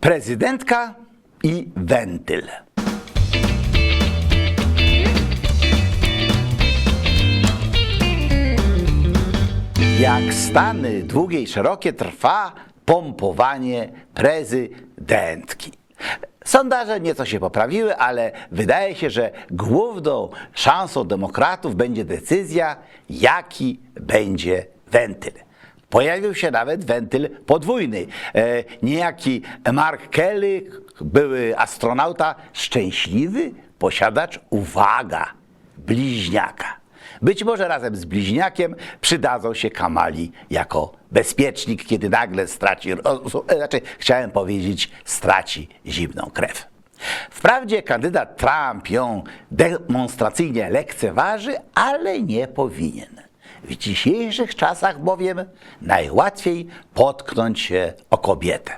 Prezydentka i wentyl. Jak stany długie i szerokie trwa pompowanie prezydentki. Sondaże nieco się poprawiły, ale wydaje się, że główną szansą demokratów będzie decyzja, jaki będzie wentyl. Pojawił się nawet wentyl podwójny. E, niejaki Mark Kelly, były astronauta, szczęśliwy posiadacz, uwaga, bliźniaka. Być może razem z bliźniakiem przydadzą się Kamali jako bezpiecznik, kiedy nagle straci, znaczy chciałem powiedzieć, straci zimną krew. Wprawdzie kandydat Trump ją demonstracyjnie lekceważy, ale nie powinien. W dzisiejszych czasach bowiem najłatwiej potknąć się o kobietę.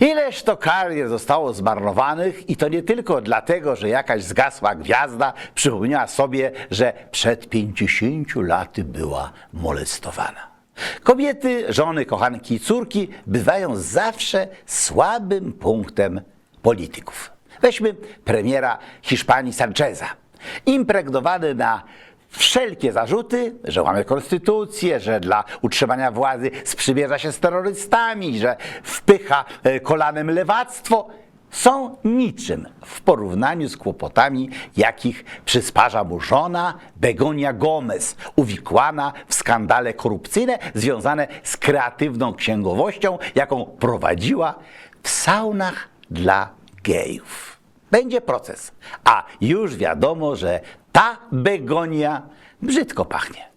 Ileż to karier zostało zmarnowanych i to nie tylko dlatego, że jakaś zgasła gwiazda przypomniała sobie, że przed 50 laty była molestowana. Kobiety, żony, kochanki i córki bywają zawsze słabym punktem polityków. Weźmy premiera Hiszpanii Sancheza. Impregnowany na wszelkie zarzuty, że łamie konstytucję, że dla utrzymania władzy sprzymierza się z terrorystami, że wpycha e, kolanem lewactwo, są niczym w porównaniu z kłopotami, jakich przysparza mu żona Begonia Gomez, uwikłana w skandale korupcyjne związane z kreatywną księgowością, jaką prowadziła w saunach dla gejów. Będzie proces, a już wiadomo, że ta begonia brzydko pachnie.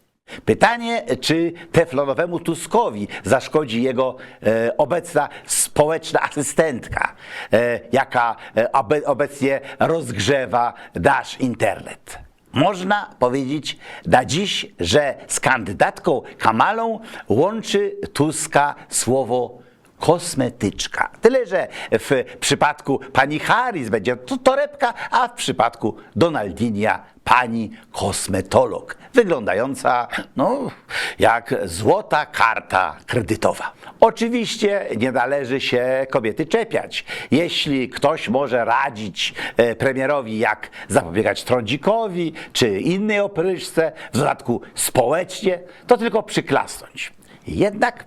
Pytanie, czy teflonowemu Tuskowi zaszkodzi jego e, obecna społeczna asystentka, e, jaka e, obe, obecnie rozgrzewa nasz internet. Można powiedzieć na dziś, że z kandydatką Kamalą łączy Tuska słowo kosmetyczka. Tyle, że w przypadku pani Harris będzie to torebka, a w przypadku Donaldinia pani kosmetolog, wyglądająca no, jak złota karta kredytowa. Oczywiście nie należy się kobiety czepiać. Jeśli ktoś może radzić e, premierowi, jak zapobiegać trądzikowi czy innej opryszce, w dodatku społecznie, to tylko przyklasnąć. Jednak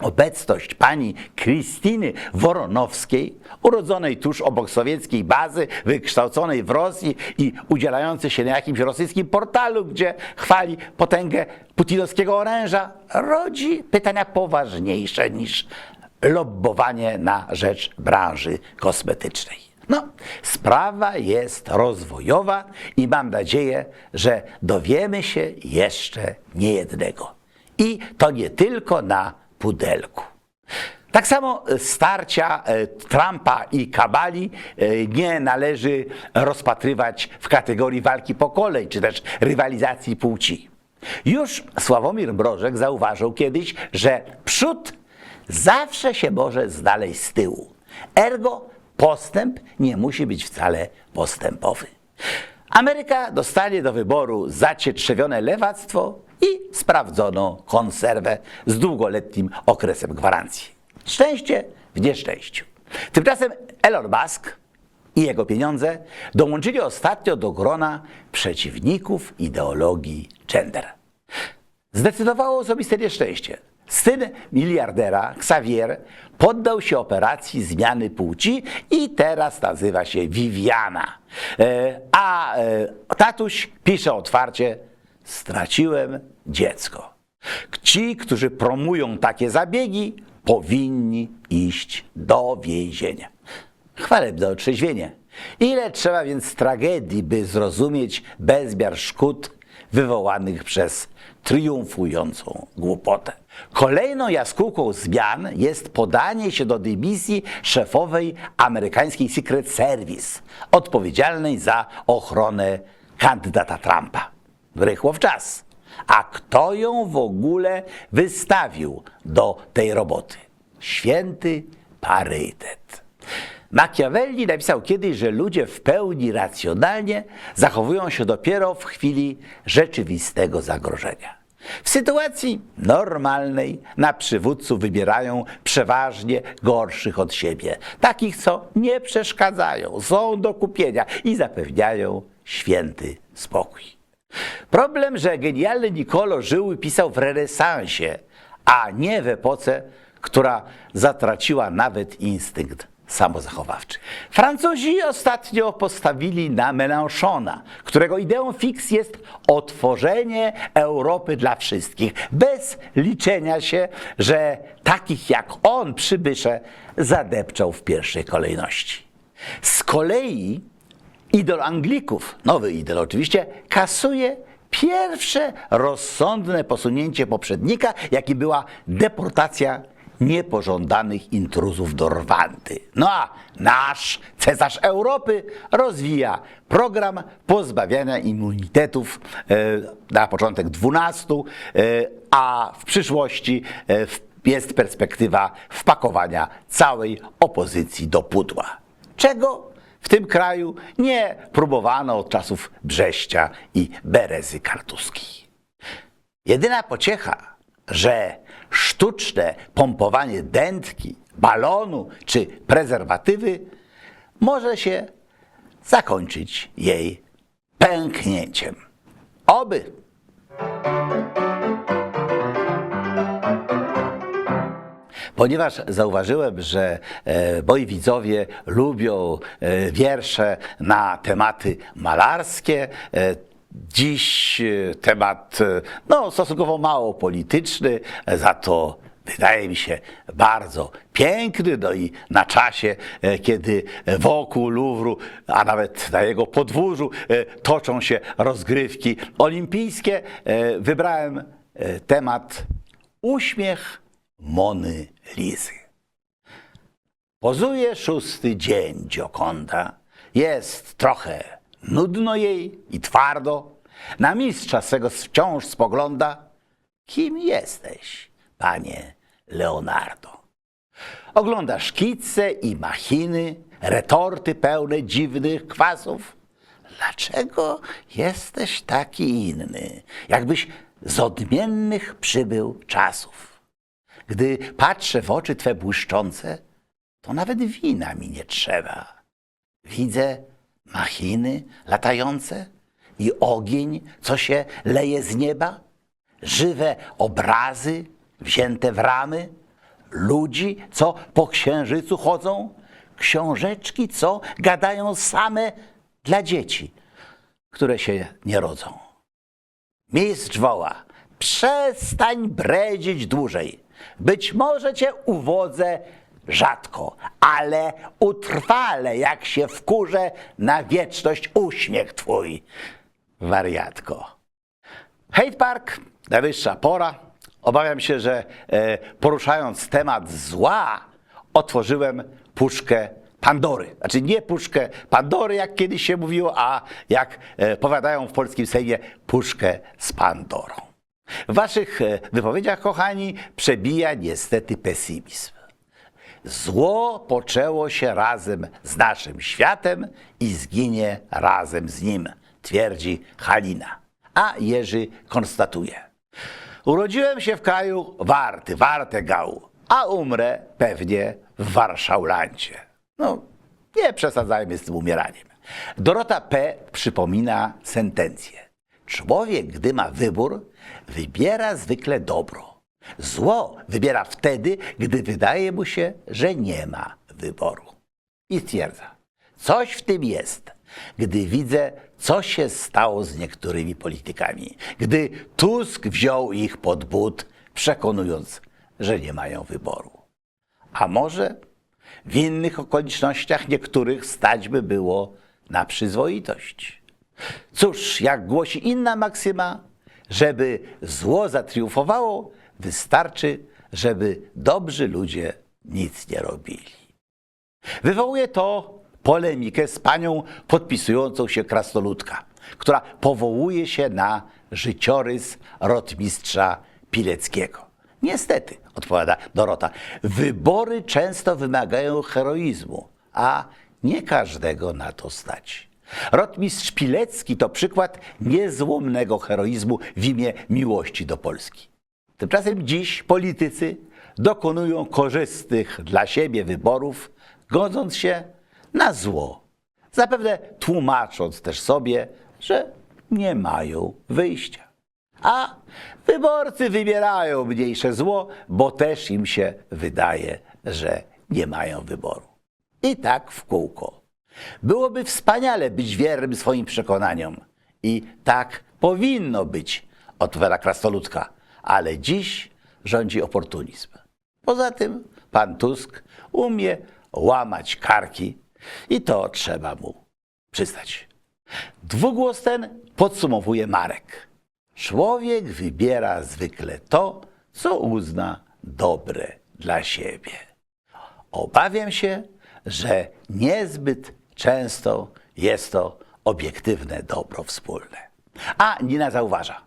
Obecność pani Krystyny Woronowskiej, urodzonej tuż obok sowieckiej bazy, wykształconej w Rosji i udzielającej się na jakimś rosyjskim portalu, gdzie chwali potęgę putinowskiego oręża, rodzi pytania poważniejsze niż lobbowanie na rzecz branży kosmetycznej. No, sprawa jest rozwojowa i mam nadzieję, że dowiemy się jeszcze niejednego. I to nie tylko na pudelku. Tak samo starcia e, Trumpa i Kabali e, nie należy rozpatrywać w kategorii walki pokoleń, czy też rywalizacji płci. Już Sławomir Mrożek zauważył kiedyś, że przód zawsze się może znaleźć z tyłu. Ergo postęp nie musi być wcale postępowy. Ameryka dostanie do wyboru zacietrzewione lewactwo i sprawdzoną konserwę z długoletnim okresem gwarancji. Szczęście w nieszczęściu. Tymczasem Elon Musk i jego pieniądze dołączyli ostatnio do grona przeciwników ideologii gender. Zdecydowało osobiste nieszczęście. Syn miliardera, Xavier, poddał się operacji zmiany płci i teraz nazywa się Viviana. E, a e, tatuś pisze otwarcie, straciłem dziecko. Ci, którzy promują takie zabiegi, powinni iść do więzienia. Chwalebne otrzeźwienie. Ile trzeba więc tragedii, by zrozumieć bezmiar szkód wywołanych przez triumfującą głupotę. Kolejną jaskółką zmian jest podanie się do dymisji szefowej amerykańskiej Secret Service, odpowiedzialnej za ochronę kandydata Trumpa. Rychło w czas. A kto ją w ogóle wystawił do tej roboty? Święty parytet. Machiavelli napisał kiedyś, że ludzie w pełni racjonalnie zachowują się dopiero w chwili rzeczywistego zagrożenia. W sytuacji normalnej na przywódców wybierają przeważnie gorszych od siebie, takich, co nie przeszkadzają, są do kupienia i zapewniają święty spokój. Problem, że genialny Niccolo żył i pisał w renesansie, a nie w epoce, która zatraciła nawet instynkt samozachowawczy. Francuzi ostatnio postawili na Mélenchona, którego ideą fix jest otworzenie Europy dla wszystkich, bez liczenia się, że takich jak on przybysze zadepczą w pierwszej kolejności. Z kolei idol Anglików, nowy idol oczywiście, kasuje pierwsze rozsądne posunięcie poprzednika, jaki była deportacja niepożądanych intruzów do Rwandy. No a nasz cesarz Europy rozwija program pozbawiania immunitetów e, na początek 12, e, a w przyszłości e, jest perspektywa wpakowania całej opozycji do pudła. Czego w tym kraju nie próbowano od czasów Brześcia i Berezy Kartuskiej. Jedyna pociecha, że sztuczne pompowanie dętki, balonu czy prezerwatywy może się zakończyć jej pęknięciem. Oby. Ponieważ zauważyłem, że e, moi widzowie lubią e, wiersze na tematy malarskie, e, dziś temat no, stosunkowo mało polityczny, za to wydaje mi się bardzo piękny, no i na czasie, kiedy wokół Luwru, a nawet na jego podwórzu toczą się rozgrywki olimpijskie, wybrałem temat uśmiech Mony Lizy. Pozuje szósty dzień Giokonda. Jest trochę nudno jej i twardo. Na mistrza swego wciąż spogląda. Kim jesteś, panie Leonardo? Ogląda szkice i machiny, retorty pełne dziwnych kwasów. Dlaczego jesteś taki inny, jakbyś z odmiennych przybył czasów? Gdy patrzę w oczy Twe błyszczące, to nawet wina mi nie trzeba. Widzę machiny latające i ogień, co się leje z nieba, żywe obrazy wzięte w ramy, ludzi, co po księżycu chodzą, książeczki, co gadają same dla dzieci, które się nie rodzą. Mistrz woła, przestań bredzić dłużej. Być może cię uwodzę rzadko, ale utrwale, jak się wkurzę na wieczność uśmiech twój, wariatko. Hate Park, najwyższa pora. Obawiam się, że e, poruszając temat zła, otworzyłem puszkę Pandory. Znaczy nie puszkę Pandory, jak kiedyś się mówiło, a jak e, powiadają w polskim Sejmie, puszkę z Pandorą. W waszych e, wypowiedziach, kochani, przebija niestety pesymizm. Zło poczęło się razem z naszym światem i zginie razem z nim, twierdzi Halina. A Jerzy konstatuje. Urodziłem się w kraju Warty, Wartegau, a umrę pewnie w Warszaulancie. No, nie przesadzajmy z tym umieraniem. Dorota P. przypomina sentencję. Człowiek, gdy ma wybór, wybiera zwykle dobro. Zło wybiera wtedy, gdy wydaje mu się, że nie ma wyboru. I stwierdza, coś w tym jest, gdy widzę, co się stało z niektórymi politykami, gdy Tusk wziął ich pod but, przekonując, że nie mają wyboru. A może w innych okolicznościach niektórych stać by było na przyzwoitość. Cóż, jak głosi inna maksyma, żeby zło zatriumfowało, wystarczy, żeby dobrzy ludzie nic nie robili. Wywołuje to polemikę z panią podpisującą się krasnoludka, która powołuje się na życiorys rotmistrza Pileckiego. Niestety, odpowiada Dorota, wybory często wymagają heroizmu, a nie każdego na to stać. Rotmistrz Pilecki to przykład niezłomnego heroizmu w imię miłości do Polski. Tymczasem dziś politycy dokonują korzystnych dla siebie wyborów, godząc się na zło, zapewne tłumacząc też sobie, że nie mają wyjścia. A wyborcy wybierają mniejsze zło, bo też im się wydaje, że nie mają wyboru. I tak w kółko. Byłoby wspaniale być wiernym swoim przekonaniom. I tak powinno być, odpowiada krasnoludka. Ale dziś rządzi oportunizm. Poza tym pan Tusk umie łamać karki i to trzeba mu przyznać. Dwugłos ten podsumowuje Marek. Człowiek wybiera zwykle to, co uzna dobre dla siebie. Obawiam się, że niezbyt często jest to obiektywne dobro wspólne. A Nina zauważa.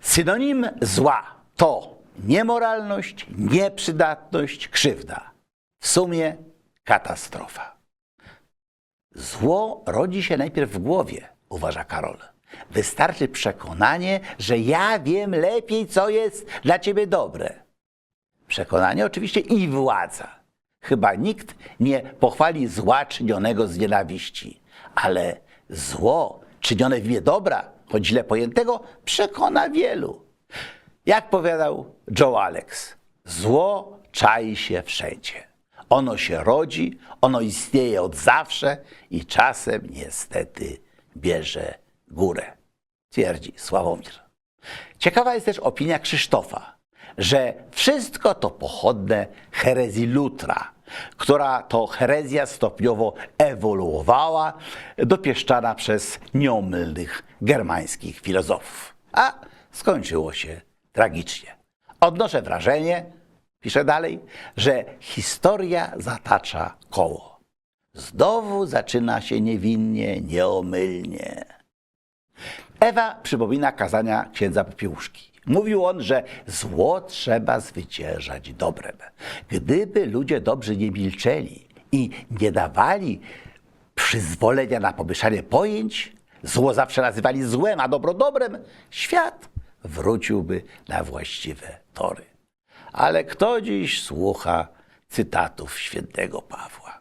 Synonim zła to niemoralność, nieprzydatność, krzywda. W sumie katastrofa. Zło rodzi się najpierw w głowie, uważa Karol. Wystarczy przekonanie, że ja wiem lepiej, co jest dla ciebie dobre. Przekonanie oczywiście i władza. Chyba nikt nie pochwali zła czynionego z nienawiści, ale zło czynione w imię dobra, choć źle pojętego, przekona wielu. Jak powiadał Joe Alex, zło czai się wszędzie. Ono się rodzi, ono istnieje od zawsze i czasem niestety bierze górę, twierdzi Sławomir. Ciekawa jest też opinia Krzysztofa, że wszystko to pochodne herezji Lutra, która to herezja stopniowo ewoluowała, dopieszczana przez nieomylnych germańskich filozofów. A skończyło się tragicznie. Odnoszę wrażenie, pisze dalej, że historia zatacza koło. Znowu zaczyna się niewinnie, nieomylnie. Ewa przypomina kazania księdza Popiełuszki. Mówił on, że zło trzeba zwyciężać dobrem. Gdyby ludzie dobrzy nie milczeli i nie dawali przyzwolenia na pomieszanie pojęć, zło zawsze nazywali złem, a dobro dobrem, świat wróciłby na właściwe tory. Ale kto dziś słucha cytatów świętego Pawła?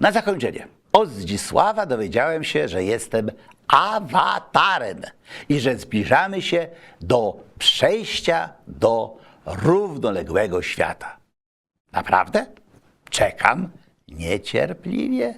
Na zakończenie. Od Zdzisława dowiedziałem się, że jestem awatarem i że zbliżamy się do przejścia do równoległego świata. Naprawdę? Czekam niecierpliwie.